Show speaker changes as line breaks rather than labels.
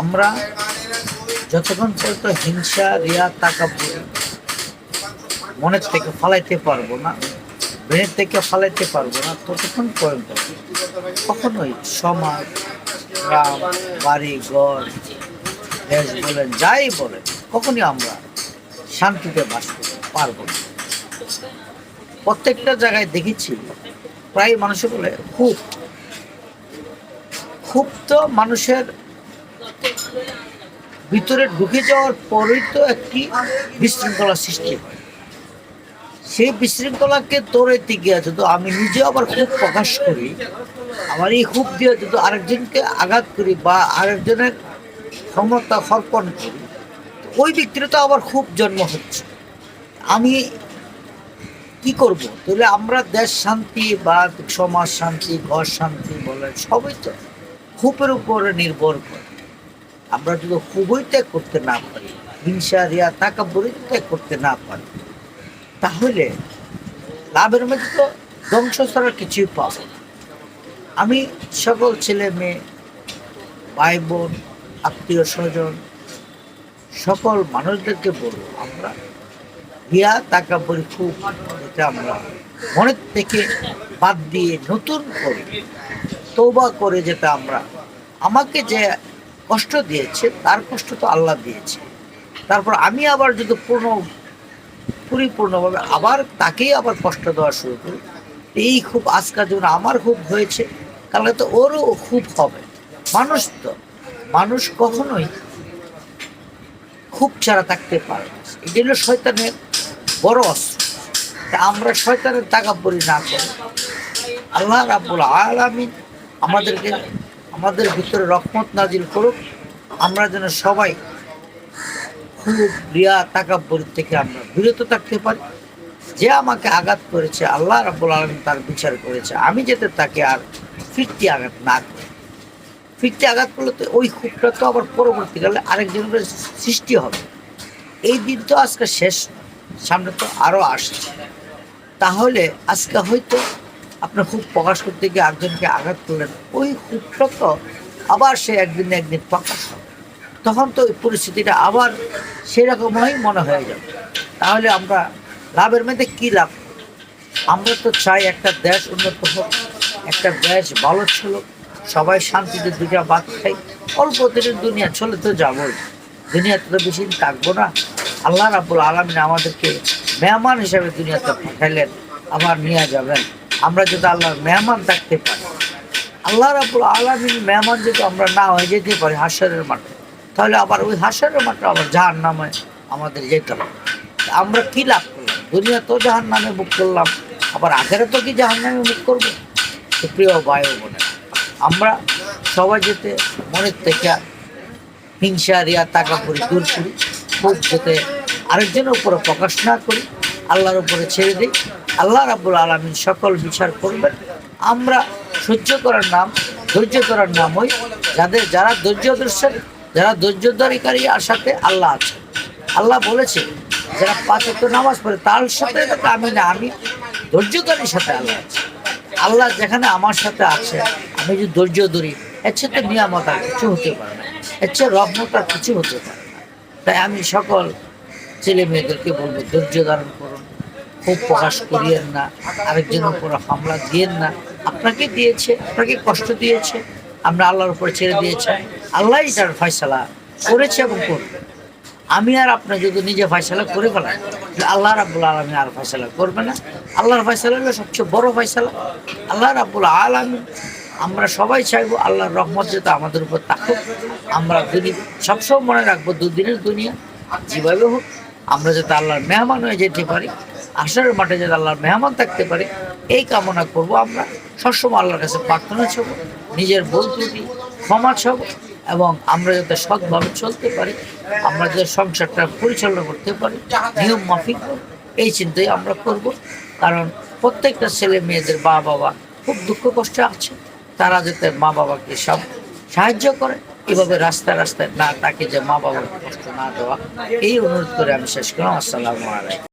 আমরা যতক্ষণ পর্যন্ত হিংসা, রিয়া, টাকা মনের থেকে ফালাইতে পারব না, ব্রেনের থেকে ফালাইতে পারব না, ততক্ষণ পর্যন্ত কখনোই সমাজ, গ্রাম, বাড়ি, ঘর, দেশ বলেন, যাই বলেন, কখনই আমরা শান্তিতে বাস করতে পারব না। প্রত্যেকটা জায়গায় দেখেছি, প্রায় মানুষে বলে, খুব তো মানুষের ভিতরে ঢুকে যাওয়ার পরেই তো একটি বিশৃঙ্খলা সৃষ্টি হয়। সেই বিশৃঙ্খলাকে তোড়াইতে গিয়ে যদি আমি নিজে আবার খুব প্রকাশ করি। আমার এই খুব দিয়ে যদি আরেকজনকে আঘাত করি বা আরেকজনের ক্ষমতা হর্পণ করি ওই ব্যক্তির তো আবার খুব জন্ম হচ্ছে। আমি কি করব? তাহলে আমরা দেশ শান্তি বা সমাজ শান্তি, ঘর শান্তি বলেন, সবই তো খুবের উপরে নির্ভর করে। আমরা যদি খুবই ত্যাগ করতে না পারি, হিংসা, রিয়া বলে ত্যাগ করতে না পারি, তাহলে লাভের মধ্যে তো ধ্বংস ছাড়া কিছুই পাবো আমি সকল ছেলে মেয়ে, ভাই বোন, আত্মীয় স্বজন, সকল মানুষদেরকে বলব, আমরা রিয়া বলি খুব আমরা মনের থেকে বাদ দিয়ে নতুন করে তৌবা করে যেটা আমরা, আমাকে যে কষ্ট দিয়েছে, তার কষ্ট তো আল্লাহ দিয়েছে। তারপর আমি আবার যদি পূর্ণ, পরিপূর্ণভাবে আবার তাকেই আবার কষ্ট দেওয়া শুরু করি, এই খুব আজকাল যেমন আমার খুব হয়েছে কালকে তো ওরও খুব হবে। মানুষ তো, মানুষ কখনোই খুব ছাড়া থাকতে পারে এটা হলো শয়তানের বড় অস্ত্র। আমরা শয়তানের টাকা পরি না করে আল্লাহ রাবুল আলামিন আমাদেরকে, আমাদের ভিতরে রহমত নাজিল করুক, আমরা যেন সবাই খুব রিয়া তাকাব্বর থেকে আমরা বিরত থাকতে পারি। যে আমাকে আঘাত করেছে, আল্লাহ রাবুল আলমিন তার বিচার করেছে। আমি যাতে তাকে আর ফিরতি আঘাত না করি। ফিরতি আঘাত করলে তো ওই খুবটা তো আবার পরবর্তীকালে আরেকজনের সৃষ্টি হবে। এই দিন তো আজকে শেষ, সামনে তো আরও আসছে। তাহলে আজকে হয়তো আপনি খুব প্রকাশ করতে গিয়ে একজনকে আঘাত করলেন। ওই খুবটা তো আবার সে একদিন একদিন প্রকাশ হবে। তখন তো ওই পরিস্থিতিটা আবার সেরকমই মনে হয়ে যাবে। তাহলে আমরা লাভের মধ্যে কী লাভ? আমরা তো চাই একটা দেশ উন্নত হোক, একটা দেশ ভালো ছিল সবাই শান্তিতে দুটা বাদ খাই, অল্প দিনের দুনিয়া চলে তো যাবোই। দুনিয়াতে তো বেশি থাকব না। আল্লাহ রাবুল আলমিন আমাদেরকে মেহমান হিসাবে দুনিয়াতে পাঠাইলেন, আবার নিয়ে যাবেন। আমরা যদি আল্লাহর মেহমান থাকতে পারি, আল্লাহ রাবুল আলমিন মেহমান যদি আমরা না হয়ে যেতে পারি হাসরের মাঠে, তাহলে আবার ওই হাসরের মাঠে আবার জাহান নামে আমাদের যেতে হবে। আমরা কী লাভ করলাম? দুনিয়া তো জাহান নামে মুখ করলাম, আবার আখেরে তো কি জাহান নামে মুখ করব প্রিয় ভাই ও আমরা সবাই যেতে মনের থেকে হিংসা, রিয়া টাকা করি দূর করি খুব যাতে আরেকজনের উপরে প্রকাশ না করি আল্লাহর উপরে ছেড়ে দিই। আল্লাহ রাবুল আলমিন সকল বিচার করবেন। আমরা সহ্য করার নাম, ধৈর্য করার নাম ওই যাদের, যারা ধৈর্য ধৈর্যদর্শের যারা ধৈর্যধারীকারী আর সাথে আল্লাহ আছে। আল্লাহ বলেছে, যারা পাঁচ নামাজ পড়ে তার সাথে আমি না, আমি ধৈর্যকারীর সাথে আল্লাহ আছে। আল্লাহ যেখানে আমার সাথে আছে, আমি যদি ধৈর্য ধরি, এর তো নিয়ামত কিছু হতে পারে না। এর চেয়ে রহমত কিছু হতে পারে তাই আমি সকল ছেলে মেয়েদেরকে বলব, ধৈর্য ধারণ করুন। খুব প্রকাশ করিয়েন না আরেকজনের উপর হামলা দিয়েন না। আপনাকে দিয়েছে, আপনাকে কষ্ট দিয়েছে, আমরা আল্লাহর উপর ছেড়ে দিয়েছে। আল্লাহই তার ফয়সালা করেছে এবং করবে। আমি আর আপনি যদি নিজে ফয়সালা করে ফেলাই আল্লাহ রাবুল আলমী আর ফয়সালা করবে না। আল্লাহর ফয়সালা হলো সবচেয়ে বড় ফয়সালা। আল্লাহ রাবুল আলমী আমরা সবাই চাইব আল্লাহর রহমত যাতে আমাদের উপর থাকুক। আমরা দুদিন সবসময় মনে রাখব দুদিনের দুনিয়া যেভাবে হোক আমরা যাতে আল্লাহর মেহমান হয়ে যেতে পারি আসার মাঠে যাতে আল্লাহর মেহমান থাকতে পারি, এই কামনা করব আমরা। সবসময় আল্লাহর কাছে প্রার্থনা ছব, নিজের ভুল ত্রুটি ক্ষমা ছব এবং আমরা যাতে সৎভাবে চলতে পারি, আমরা যাতে সংসারটা পরিচালনা করতে পারি, নিয়ম মাফিক এই চিন্তাই আমরা করব। কারণ প্রত্যেকটা ছেলে মেয়েদের মা বাবা খুব দুঃখ কষ্টে আছে, তারা যাতে মা বাবাকে সব সাহায্য করে এভাবে রাস্তা রাস্তায় না তাকে যে মা বাবার কষ্ট না দেওয়া, এই অনুরোধ করে আমি শেষ করলাম। আসসালামু আলাইকুম।